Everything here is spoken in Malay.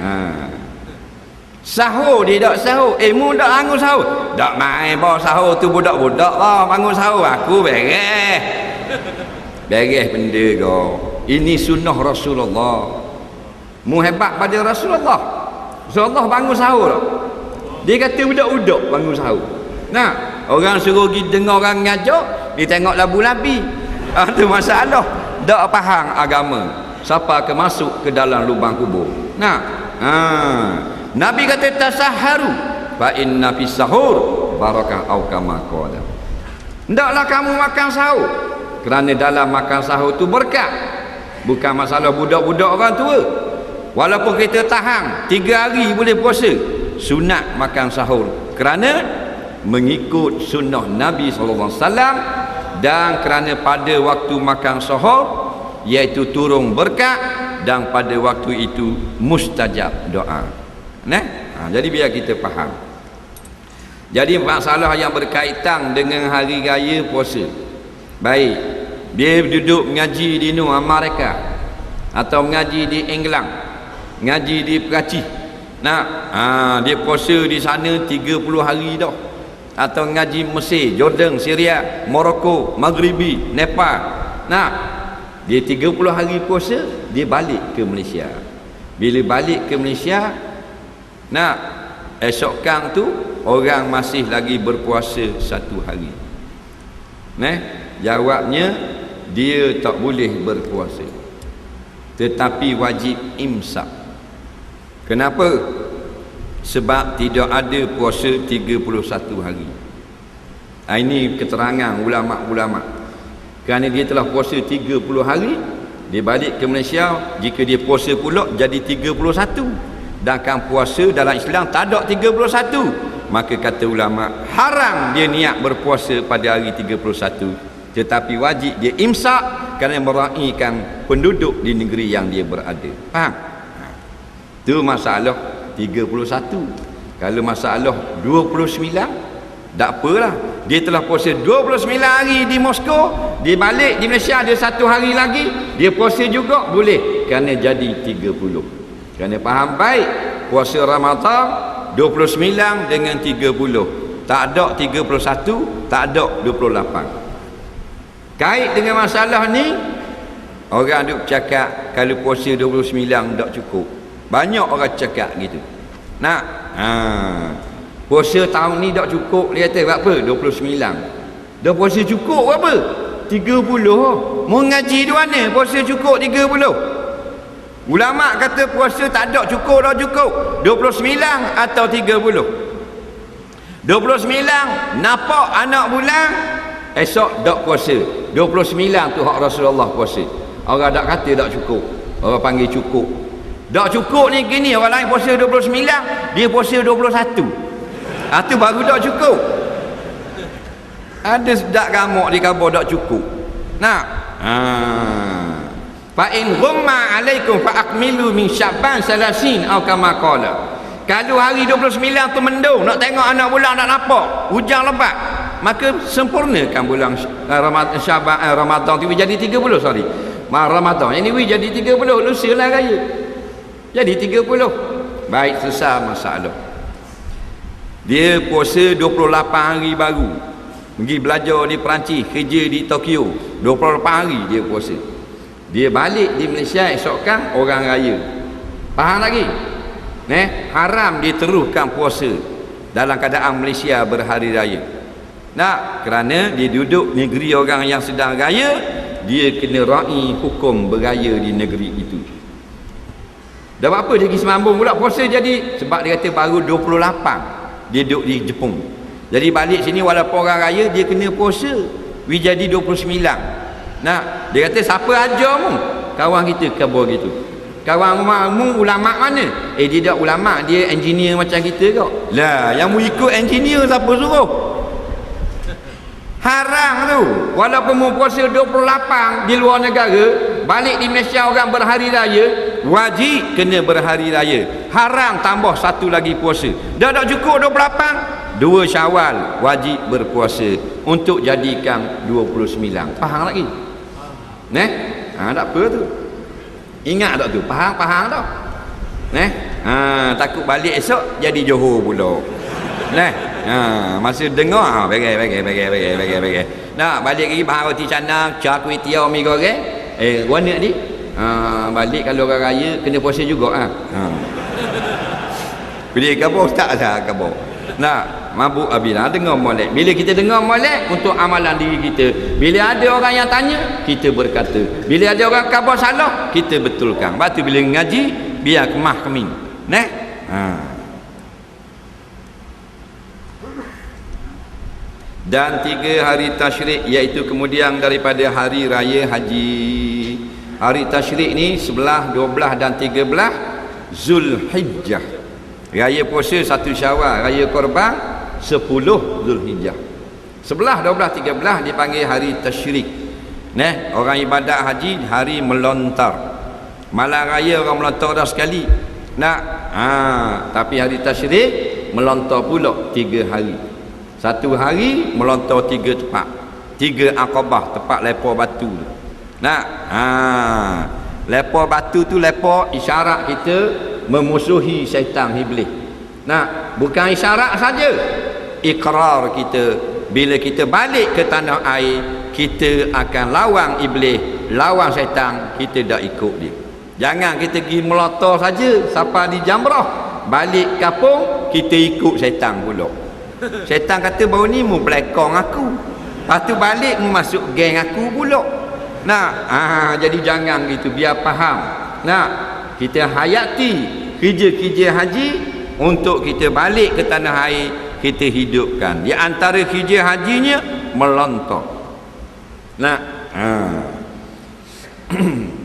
ha. sahur dia tak sahur. Eh mu tak bangun sahur. Tak main bawa sahur tu budak-budak lah bangun sahur. Aku beres. Beres benda kau. Ini sunnah Rasulullah. Mu hebat pada Rasulullah. Rasulullah bangun sahur. Tak? dia kata budak-budak bangun sahur. Nah orang suruh pergi dengar orang ngajak dia tengok labu labi. Ah, tu masalah. Tak faham agama. Siapa akan masuk ke dalam lubang kubur. Nah ha. Nabi kata tasaharu fa inna fi sahur. Barakah au kama qala. Hendaklah kamu makan sahur. Kerana dalam makan sahur tu berkat bukan masalah budak-budak orang tua. Walaupun kita tahan tiga hari boleh puasa sunat makan sahur. Kerana mengikut sunnah Nabi SAW dan kerana pada waktu makan sahur iaitu turun berkat dan pada waktu itu mustajab doa. Nah? Ha, jadi biar kita faham. Jadi masalah yang berkaitan dengan hari raya puasa. Baik dia duduk mengaji di Nuh Amerika atau mengaji di England mengaji di Perancis. Nah ha, dia puasa di sana 30 hari dah. Atau ngaji Mesir, Jordan, Syria, Morocco, Maghribi, Nepal. Nah, dia 30 hari puasa, dia balik ke Malaysia. Bila balik ke Malaysia, nah, esok kang tu orang masih lagi berpuasa satu hari. Nah, jawabnya dia tak boleh berpuasa. Tetapi wajib imsak. Kenapa? sebab tidak ada puasa 31 hari ha, ini keterangan ulama-ulama kerana dia telah puasa 30 hari dia balik ke Malaysia jika dia puasa pula jadi 31 sedangkan puasa dalam Islam tak ada 31 maka kata ulama haram dia niat berpuasa pada hari 31 tetapi wajib dia imsak kerana meraihkan penduduk di negeri yang dia berada. Faham? itu masalah 31 kalau masalah 29 tak apalah dia telah puasa 29 hari di Moskow dia balik di Malaysia ada satu hari lagi dia puasa juga boleh. Kerana jadi 30 kerana faham baik puasa Ramadan 29 dengan 30 tak ada 31 tak ada 28 kait dengan masalah ni orang duk cakap kalau puasa 29 tak cukup. Banyak orang cakap gitu. Nak? Ha. Puasa tahun ni tak cukup dia kata berapa? 29 dah puasa cukup berapa? 30 mau ngaji di mana? Puasa cukup 30 ulama kata puasa tak ada cukup dah cukup. 29 atau 30 29 nampak anak bulan esok tak puasa. 29 tu hak Rasulullah puasa. Orang tak kata tak cukup. Orang panggil cukup. Tak cukup ni gini orang lain puasa 29 dia puasa 21 ah tu baru tak cukup. Ada sedak gamuk di kabur tak cukup. Nak ha. Fa in ghumma alaikum fa akmilu min syabban salasin atau kama qala. Kalau hari 29 tu mendung nak tengok anak bulan nak nampak hujan lebat maka sempurnakan bulan uh, Ramadan Syaban uh, Ramadan tu jadi 30 sorry. Ramadan ini jadi 30 lusa lah raya. Jadi 30 baik selesai masalah dia puasa 28 hari baru. Pergi belajar di Perancis kerja di Tokyo. 28 hari dia puasa. Dia balik di Malaysia esok kan orang raya. Faham lagi? Eh haram dia teruskan puasa dalam keadaan Malaysia berhari raya. Nak? Kerana dia duduk negeri orang yang sedang raya dia kena raih hukum beraya di negeri itu. Dah apa dia pergi semambung pula? Puasa jadi? Sebab dia kata baru 28 dia duduk di Jepun. Jadi balik sini walaupun orang raya dia kena puasa. We jadi 29. Nah, dia kata siapa ajar mu? Kawan kita kabur gitu. Kawan mu ulama mana? Eh dia tak ulama, dia engineer macam kita kau. Lah, yang mu ikut engineer siapa suruh? Haram tu. Walaupun mu puasa 28 di luar negara, balik di Malaysia orang berhari raya, wajib kena berhari raya. Haram tambah satu lagi puasa. Dah tak cukup 28 dua syawal wajib berpuasa untuk jadikan 29 faham lagi? Ne ha tak apa tu. Ingat tak tu? Faham faham tak? Ne ha, takut balik esok jadi Johor pula. Nah ha, masa dengar ha, bagai bagai bagai bagai bagai nak balik lagi bahan roti canang cak kuih tiaw mi goreng eh warna ni ha, balik kalau orang raya kena puasa juga ha. ha. Bila kabur tak sah kabur. Nah, mabuk abila dengar molek. Bila kita dengar molek untuk amalan diri kita. Bila ada orang yang tanya, kita berkata. Bila ada orang kabur salah, kita betulkan. Batu bila ngaji, biar kemah keming. Nah. Ha. Dan tiga hari tashrik iaitu kemudian daripada hari raya haji. Hari tashrik ni sebelah, dua belah dan tiga belah Zulhijjah. Raya puasa satu syawal Raya korban sepuluh Zulhijjah. Sebelah, dua belah, tiga belah dipanggil hari tashrik Neh, orang ibadat haji hari melontar. Malam raya orang melontar dah sekali. Nak, ha, tapi hari tashrik melontar pula tiga hari Satu hari melontar tiga tempat. Tiga akabah, tempat lepor batu Nak, ha, lepor batu tu lepor isyarat kita memusuhi syaitan iblis. Nah bukan isyarat saja. Ikrar kita. Bila kita balik ke tanah air kita akan lawan iblis lawan syaitan kita dah ikut dia. Jangan kita pergi melotor saja sampai di jamrah. Balik kapung kita ikut syaitan pula syaitan kata baru ni mu belakang aku. Lepas tu balik mu masuk geng aku pula. Nah ah, jadi jangan gitu. Biar faham. Nah kita hayati kerja-kerja haji untuk kita balik ke tanah air kita hidupkan. Di antara kerja hajinya melontok nah ha.